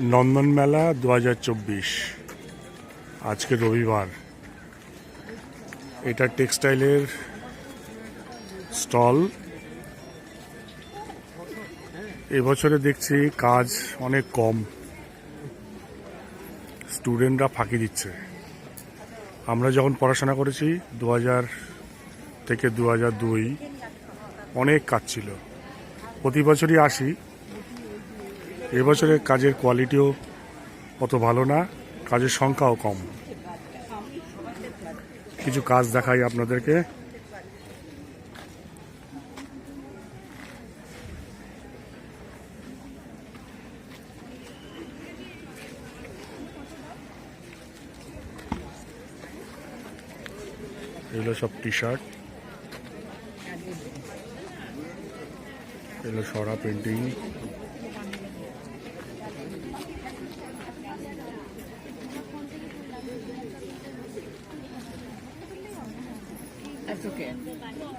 নন্দন মেলা দু হাজার চব্বিশ। আজকে রবিবার। এটা টেক্সটাইলের স্টল। এবছরে দেখছি কাজ অনেক কম। স্টুডেন্টরা ফাঁকি দিচ্ছে। আমরা যখন পড়াশোনা করেছি, দু হাজার থেকে দু হাজার দুই, অনেক কাজ ছিল। প্রতি বছরই আসি। এবছরের কাজের কোয়ালিটিও অত ভালো না, কাজের সংখ্যাও কম। কিছু কাজ দেখাই আপনাদেরকে। এগুলো সব টি শার্ট এগুলো সরা পেন্টিং।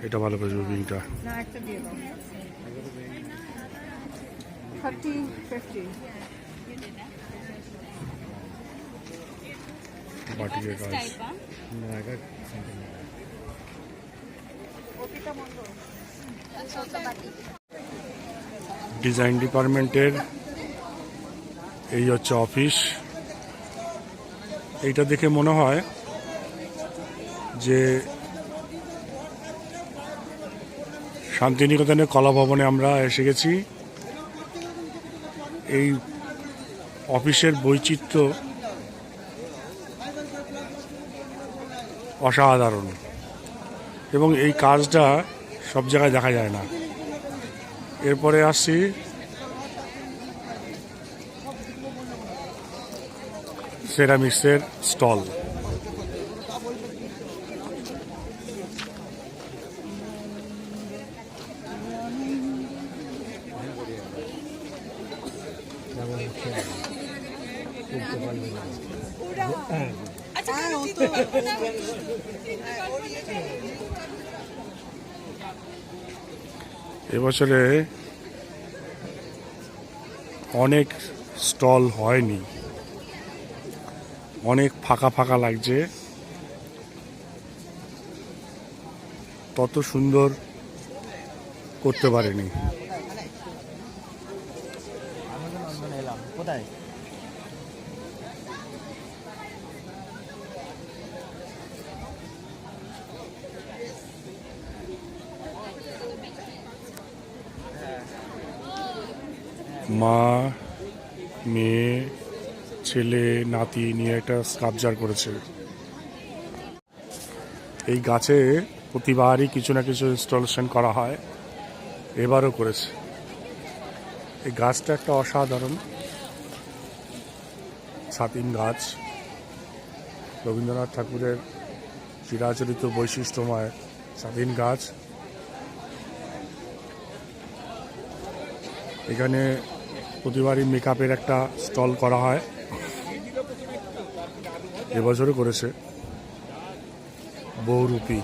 এটা ভালো করে বিংটা না একটা দিয়ে দাও। থার্টি ফিফটি বাটিকের কাজ ডিজাইন ডিপার্টমেন্টের এই হচ্ছে অফিস এইটা দেখে মনে হয় যে শান্তিনিকেতনের কলা ভবনে আমরা এসে গেছি। এই অফিসের বৈচিত্র্য অসাধারণ। এবং এই কাজটা সব জায়গায় দেখা যায় না। এরপরে আসছি। সেরামিক্সের স্টল। এবছরে অনেক স্টল হয়নি। অনেক ফাঁকা ফাঁকা লাগছে। তত সুন্দর করতে পারেনি। কোথায়? মা, মেয়ে, ছেলে, নাতি নিয়ে একটা স্কাপচার করেছে। এই গাছে প্রতিবারই কিছু না কিছু ইনস্টলেশন করা হয়, এবারও করেছে। এই গাছটা একটা অসাধারণ ছাতিম গাছ। রবীন্দ্রনাথ ঠাকুরের চিরাচরিত বৈশিষ্ট্যময় স্বাধীন গাছ। এখানে প্রতিবারই মেকআপের একটা স্টল করা হয়। এবছরও করেছে। বহুরূপী।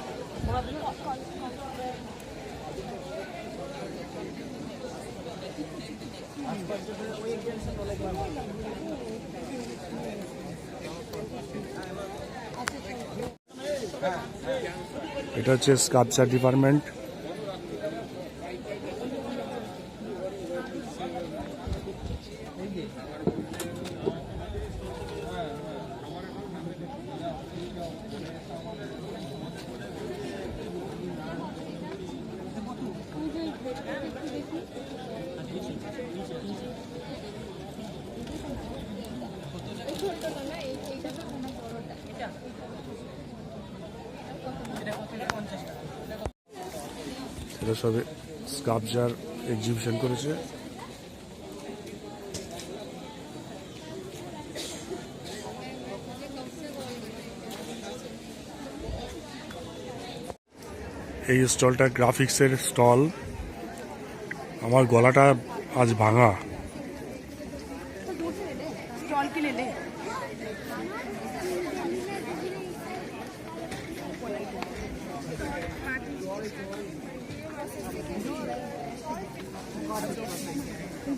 এটা হচ্ছে স্কাপচার ডিপার্টমেন্ট এটা সবে স্কাপচার এক্সিবিশন করেছে। এই স্টলটা গ্রাফিক্সের স্টল। আমার গলাটা আজ ভাঙা।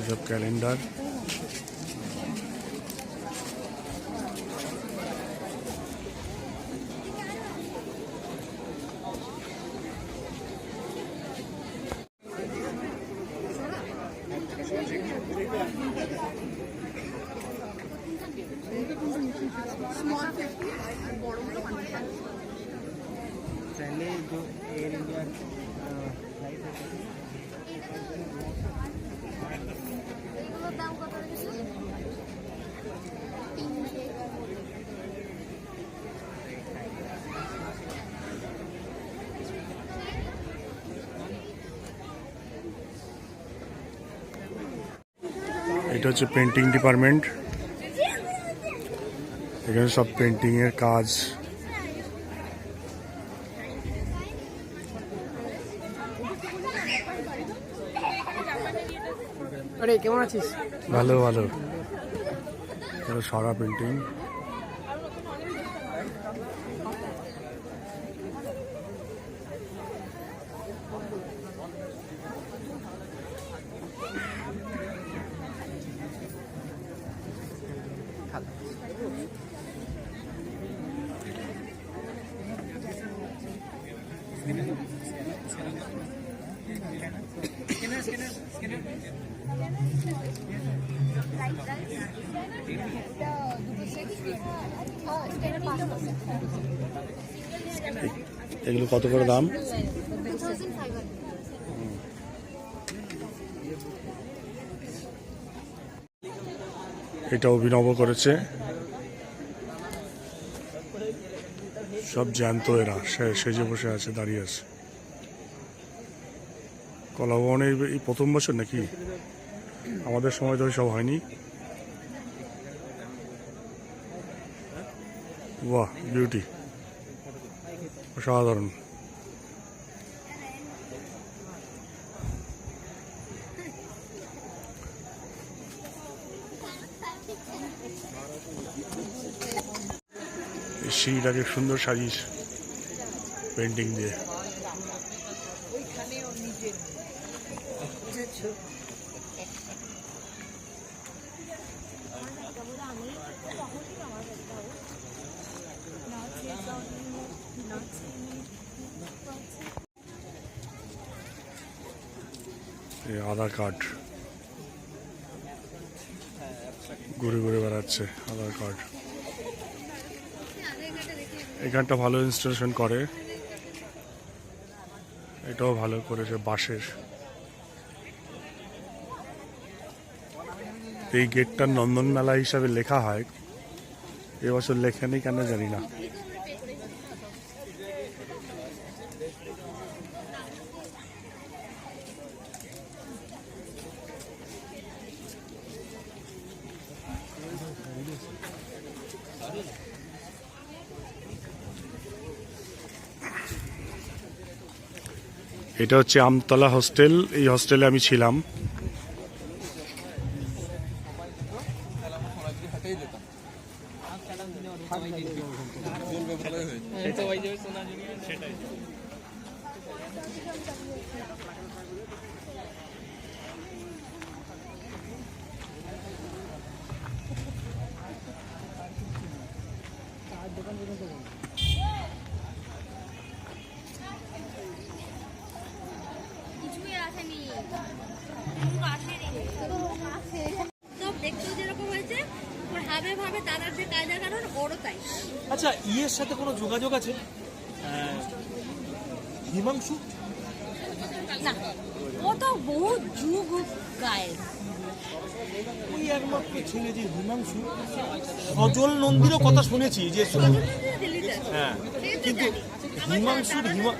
এসব ক্যালেন্ডার এটা হচ্ছে পেন্টিং ডিপার্টমেন্ট এখানে সব পেন্টিং এর কাজ। কেমন আছিস? ভালো ভালো। সরা সারা পেন্টিং এগুলো কত করে দাম? এটা অভিনব করেছে। সব জ্যান্ত এরা। সেজে বসে আছে, দাঁড়িয়ে আছে। কলাভবনের এই প্রথম বছর নাকি? আমাদের সময় তো সব হয়নি। বাহ বিউটি অসাধারণ। সিঁড়িটাকে সুন্দর সাজিস পেন্টিং দিয়ে। আধার কার্ড। ঘুরে ঘুরে বেড়াচ্ছে আধার কার্ড। এখানটা ভালো ইনস্টলেশন করে। এটাও ভালো করেছে বাঁশের। এই গেটটা নন্দন মেলা হিসাবে লেখা হয়। এবছর লেখেনি কেন জানি না। এটা হচ্ছে আমতলা হোস্টেল এই হোস্টেলে আমি ছিলাম। আচ্ছা সাথে কোনো যোগাযোগ আছে? হিমাংশু? না ও তো বহু যুগ গায়ের ওই একমাত্র ছেলে যে হিমাংশু সজল নন্দীরও কথা শুনেছি যে হ্যাঁ কিন্তু হিমাংশুর হিমা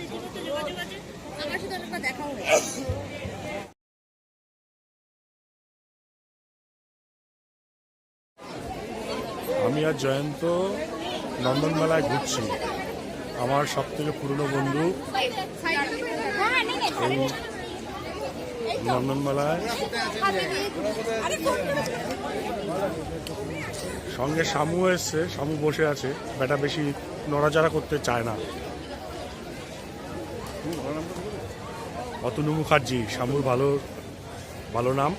আমার সাথে অনেকবার আমি আর জয়ন্ত নন্দন মেলায় ঘুরছি। আমার সব থেকে পুরনো বন্ধু এই নন্দনমেলায় সঙ্গে শামু এসছে, শামু বসে আছে। বেটা বেশি নড়াচড়া করতে চায় না। অতনু মুখার্জি, শামুর ভালো ভালো নাম।